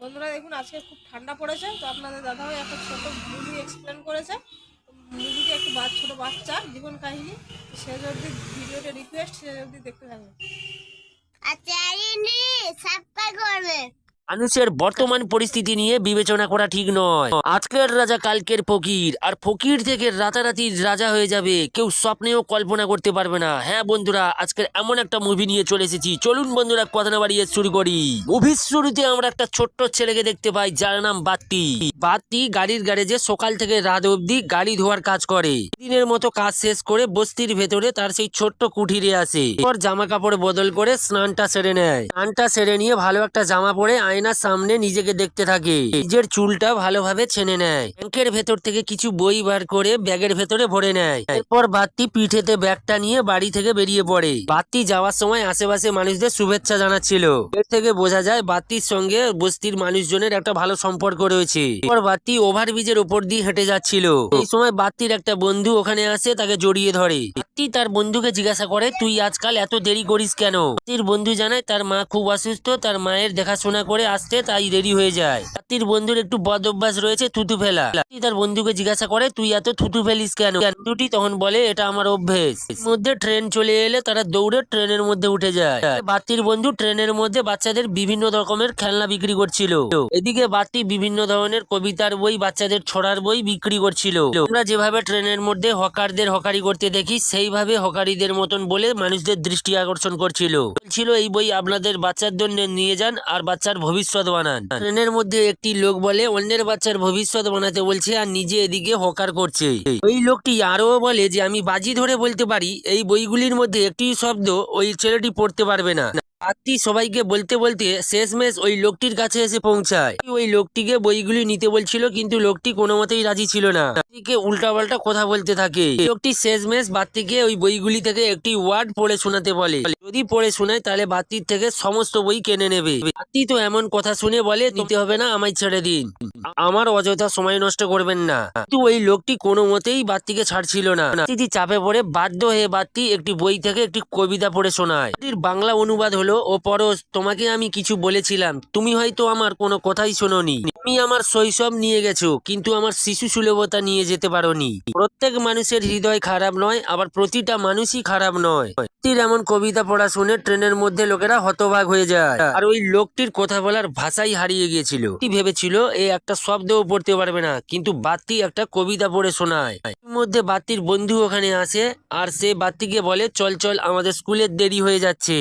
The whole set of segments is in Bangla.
বন্ধুরা দেখুন, আজকে খুব ঠান্ডা পড়েছে, তো আপনাদের দাদাভাই একটা ছোট মুভি এক্সপ্লেন করেছে। মুভিটি একটু ছোট বাচ্চার জীবন কাহিনী। সে যদি ভিডিওটা রিকোয়েস্ট সে যদি দেখতে থাকবে। মানুষের বর্তমান পরিস্থিতি নিয়ে বিবেচনা করা ঠিক নয়। আজকের রাজা, কালকের ফকির। আর ফকির থেকে রাতারাতি রাজা হয়ে যাবে। কেউ স্বপ্নেও কল্পনা করতে পারবে না। হ্যাঁ বন্ধুরা, আজকের এমন একটা মুভি নিয়ে চলে এসেছি। চলুন বন্ধুরা, কথা না বাড়িয়ে শুরু করি। মুভির শুরুতে আমরা একটা ছোট্ট ছেলেকে দেখতে পাই, যার নাম বাত্তি বাত্তি গাড়ির গ্যারেজে সকাল থেকে রাত অবধি গাড়ি ধোয়ার কাজ করে। দিনের মতো কাজ শেষ করে বস্তির ভেতরে তার সেই ছোট্ট কুঠিরে আসে। জামা কাপড় বদল করে স্নানটা সেরে নেয়। স্নানটা সেরে নিয়ে ভালো একটা জামা পরে আয়নার সামনে নিজেকে দেখতে থাকে। নিজের চুলটা ভালোভাবে ছেনে নেয়। ব্যাংকের ভেতর থেকে কিছু বই বার করে ব্যাগের ভেতরে ভরে নেয়। এরপর বাত্তি পিঠেতে ব্যাগটা নিয়ে বাড়ি থেকে বেরিয়ে পড়ে। বাত্তি যাওয়ার সময় আশেপাশে মানুষদের শুভেচ্ছা জানাচ্ছিল। এর থেকে বোঝা যায় বাত্তির সঙ্গে বস্তির মানুষজনের একটা ভালো সম্পর্ক রয়েছে। এরপর বাত্তি ওভারব্রিজের উপর দিয়ে হেঁটে যাচ্ছিল। এই সময় বাত্তির একটা বন্ধু ওখানে আসে, তাকে জড়িয়ে ধরে। বাত্তি তার বন্ধুকে জিজ্ঞাসা করে, তুই আজকাল এত দেরি করিস কেন? বাত্তির বন্ধু জানায়, তার মা খুব অসুস্থ, তার মায়ের দেখাশোনা করে আসতে তাই দেরি হয়ে যায়। বাত্তির বন্ধুর একটু বদ অভ্যাস রয়েছে, থুতু ফেলা। তার বন্ধুকে জিজ্ঞাসা করে, তুই এত থুতু ফেলিস কেন? বন্ধুটি তখন বলে, এটা আমার অভ্যেস। মধ্যে ট্রেন চলে এলে তারা দৌড়ে ট্রেনের মধ্যে উঠে যায়। বাত্তির বন্ধু ট্রেনের মধ্যে বাচ্চাদের বিভিন্ন রকমের খেলনা বিক্রি করছিল। এদিকে বাত্তি বিভিন্ন ধরনের কবিতার বই, বাচ্চাদের ছড়ার বই বিক্রি করছিল। আমরা যেভাবে ট্রেনের মধ্যে হকারদের হকারি করতে দেখি, সেইভাবে হকারিদের মতন বলে মানুষদের দৃষ্টি আকর্ষণ করছিল। বলছিল, এই বই আপনাদের বাচ্চার জন্য নিয়ে যান, আর বাচ্চার ভবিষ্যৎ বানান। ট্রেনের মধ্যে একটি লোক বলে, অন্যের বাচ্চার ভবিষ্যৎ বানাতে বলছে আর নিজে এদিকে হকার করছে। ওই লোকটি আরও বলে যে, আমি বাজি ধরে বলতে পারি, এই বইগুলির মধ্যে একটি শব্দ ওই ছেলেটি পড়তে পারবে না। আত্মি সবাইকে বলতে বলতে শেষমেশ ওই লোকটির কাছে এসে পৌঁছায়। ওই লোকটিকে বইগুলি নিতে বলছিল, কিন্তু লোকটি কোনো মতেই রাজি ছিল না। বাত্তিকে উল্টাপাল্টা কথা বলতে থাকে। লোকটি শেষমেশ বাত্তিকে ওই বইগুলি থেকে একটি ওয়ার্ড পড়ে শোনাতে বলে। যদি পড়ে শোনায়, তাহলে বাত্তির থেকে সমস্ত বই কেনে নেবে। বাত্তি তো এমন কথা শুনে বলে নিতে হবে না, আমায় ছেড়ে দিন। আমার অযথা সময় নষ্ট করবেন না। কিন্তু ওই লোকটি কোনো মতেই বাত্তিকে ছাড়ছিল না। বাত্তিটি চাপে পড়ে বাধ্য হয়ে বাত্তি একটি বই থেকে একটি কবিতা পড়ে শোনায়। বাংলা অনুবাদ হলো, ও পরশ, তোমাকে আমি কিছু বলেছিলাম। তুমি হয়তো আমার কোনো কথাই শোনোনি। তুমি আমার শৈশব নিয়ে গেছো, কিন্তু আমার শিশু সুলভতা নিয়ে যেতে পারোনি। প্রত্যেক মানুষের হৃদয় খারাপ নয়, আবার প্রতিটা মানুষই খারাপ নয়। এমন কবিতা পড়া শুনে ট্রেনের মধ্যে লোকেরা হতভাগ হয়ে যায়। আর ওই লোকটির কথা বলার ভাষাই হারিয়ে গিয়েছিল। কি ভেবেছিল, এ একটা শব্দও পড়তে পারবে না, কিন্তু বাতি একটা কবিতা পড়ে শোনায়। মধ্যে বাত্তির বন্ধু ওখানে আসে, আর সে বাতিকে বলে, চল চল, আমাদের স্কুলের দেরি হয়ে যাচ্ছে।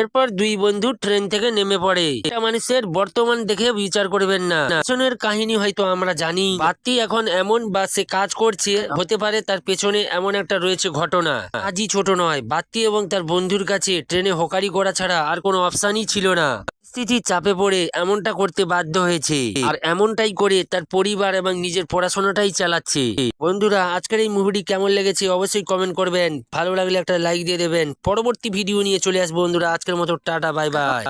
এরপর দুই বন্ধু ট্রেন থেকে নেমে পড়ে। এটা মানুষের বর্তমান দেখে বিচার করবেন না। পেছনের কাহিনী হয়তো আমরা জানি। বাত্তি এখন এমন বা সে কাজ করছে, হতে পারে তার পেছনে এমন একটা রয়েছে ঘটনা। আজই ছোট নয়। বাত্তি এবং তার বন্ধুর কাছে ট্রেনে হকারি করা ছাড়া আর কোনো অপশানই ছিল না। পরিস্থিতির চাপে পড়ে এমনটা করতে বাধ্য হয়েছে। আর এমনটাই করে তার পরিবার এবং নিজের পড়াশোনাটাই চালাচ্ছে। বন্ধুরা, আজকের এই মুভিটি কেমন লেগেছে অবশ্যই কমেন্ট করবেন। ভালো লাগলে একটা লাইক দিয়ে দেবেন। পরবর্তী ভিডিও নিয়ে চলে আসব বন্ধুরা। আজকের মতো টাটা বাই বাই